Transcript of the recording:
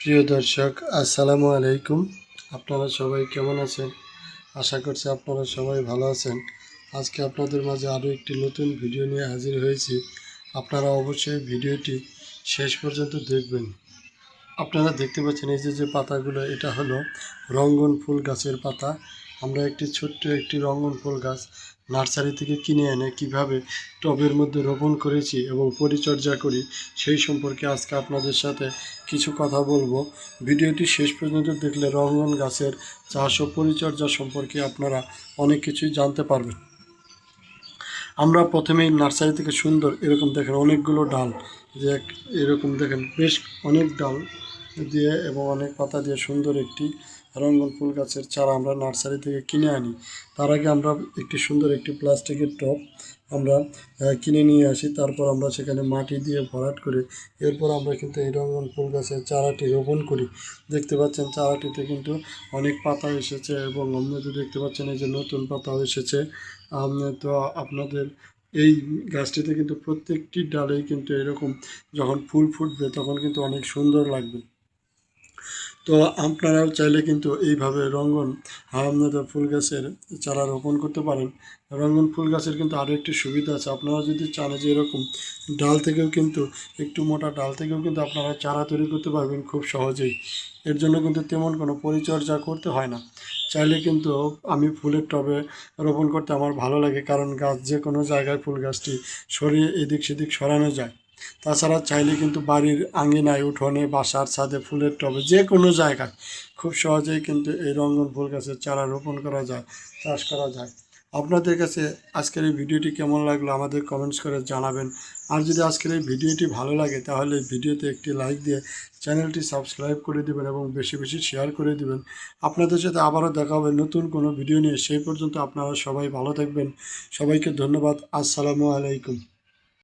প্রিয় দর্শক, আসসালামু আলাইকুম। আপনারা সবাই কেমন আছেন? আশা করছি আপনারা সবাই ভালো আছেন। আজকে আপনাদের মাঝে আরও একটি নতুন ভিডিও নিয়ে হাজির হয়েছি। আপনারা অবশ্যই ভিডিওটি শেষ পর্যন্ত দেখবেন। আপনারা দেখতে পাচ্ছেন এই যে যে পাতাগুলো, এটা হলো রঙ্গন ফুল গাছের পাতা। আমরা একটি ছোট্ট একটি রঙ্গন ফুল গাছ নার্সারি থেকে কিনে এনে কীভাবে টবের মধ্যে রোপণ করেছি এবং পরিচর্যা করি, সেই সম্পর্কে আজকে আপনাদের সাথে কিছু কথা বলব। ভিডিওটি শেষ পর্যন্ত দেখলে রঙ্গন গাছের চাষ ও পরিচর্যা সম্পর্কে আপনারা অনেক কিছুই জানতে পারবেন। আমরা প্রথমেই নার্সারি থেকে সুন্দর এরকম দেখেন অনেকগুলো ডাল, যে এরকম দেখেন বেশ অনেক ডাল দিয়ে এবং অনেক পাতা দিয়ে সুন্দর একটি রঙ্গন ফুল গাছের চারা আমরা নার্সারি থেকে কিনে আনি। তার আগে আমরা একটি সুন্দর একটি প্লাস্টিকের টব আমরা কিনে নিয়ে আসি। তারপর আমরা সেখানে মাটি দিয়ে ভরাট করে এরপর আমরা কিন্তু এই রঙ্গন ফুল গাছের চারাটি রোপণ করি। দেখতে পাচ্ছেন চারাটিতে কিন্তু অনেক পাতা এসেছে এবং আপনাদের দেখতে পাচ্ছেন এই যে নতুন পাতাও এসেছে তো আপনাদের এই গাছটিতে কিন্তু প্রত্যেকটি ডালেই কিন্তু এরকম যখন ফুল ফুটবে তখন কিন্তু অনেক সুন্দর লাগবে। তো আপনারাও চাইলে কিন্তু এইভাবে রঙ্গন আপনাদের ফুল গাছের চারা রোপণ করতে পারেন। রঙ্গন ফুল গাছের কিন্তু আরও একটি সুবিধা আছে। আপনারা যদি চান যে এরকম ডাল থেকেও কিন্তু একটু মোটা ডাল থেকেও কিন্তু আপনারা চারা তৈরি করতে পারবেন খুব সহজেই। এর জন্য কিন্তু তেমন কোনো পরিচর্যা করতে হয় না। চাইলে কিন্তু আমি ফুলের টবে রোপণ করতে আমার ভালো লাগে, কারণ গাছ যে কোনো জায়গায় ফুল গাছটি সরিয়ে এদিক সেদিক সরানো যায়। তাছাড়া চাইলে কিন্তু বাড়ির আঙিনায়, উঠোনে, বাসার ছাদে, ফুলের টবে, যে কোনো জায়গায় খুব সহজেই কিন্তু এই রঙ্গন ফুল গাছের চারা রোপণ করা যায়, চাষ করা যায়। আপনাদের কাছে আজকের এই ভিডিওটি কেমন লাগল আমাদের কমেন্টস করে জানাবেন। আর যদি আজকের এই ভিডিওটি ভালো লাগে, তাহলে ভিডিওতে একটি লাইক দিয়ে চ্যানেলটি সাবস্ক্রাইব করে দেবেন এবং বেশি বেশি শেয়ার করে দিবেন। আপনাদের সাথে আবারও দেখা হবে নতুন কোনো ভিডিও নিয়ে। সেই পর্যন্ত আপনারা সবাই ভালো থাকবেন। সবাইকে ধন্যবাদ। আসসালামু আলাইকুম।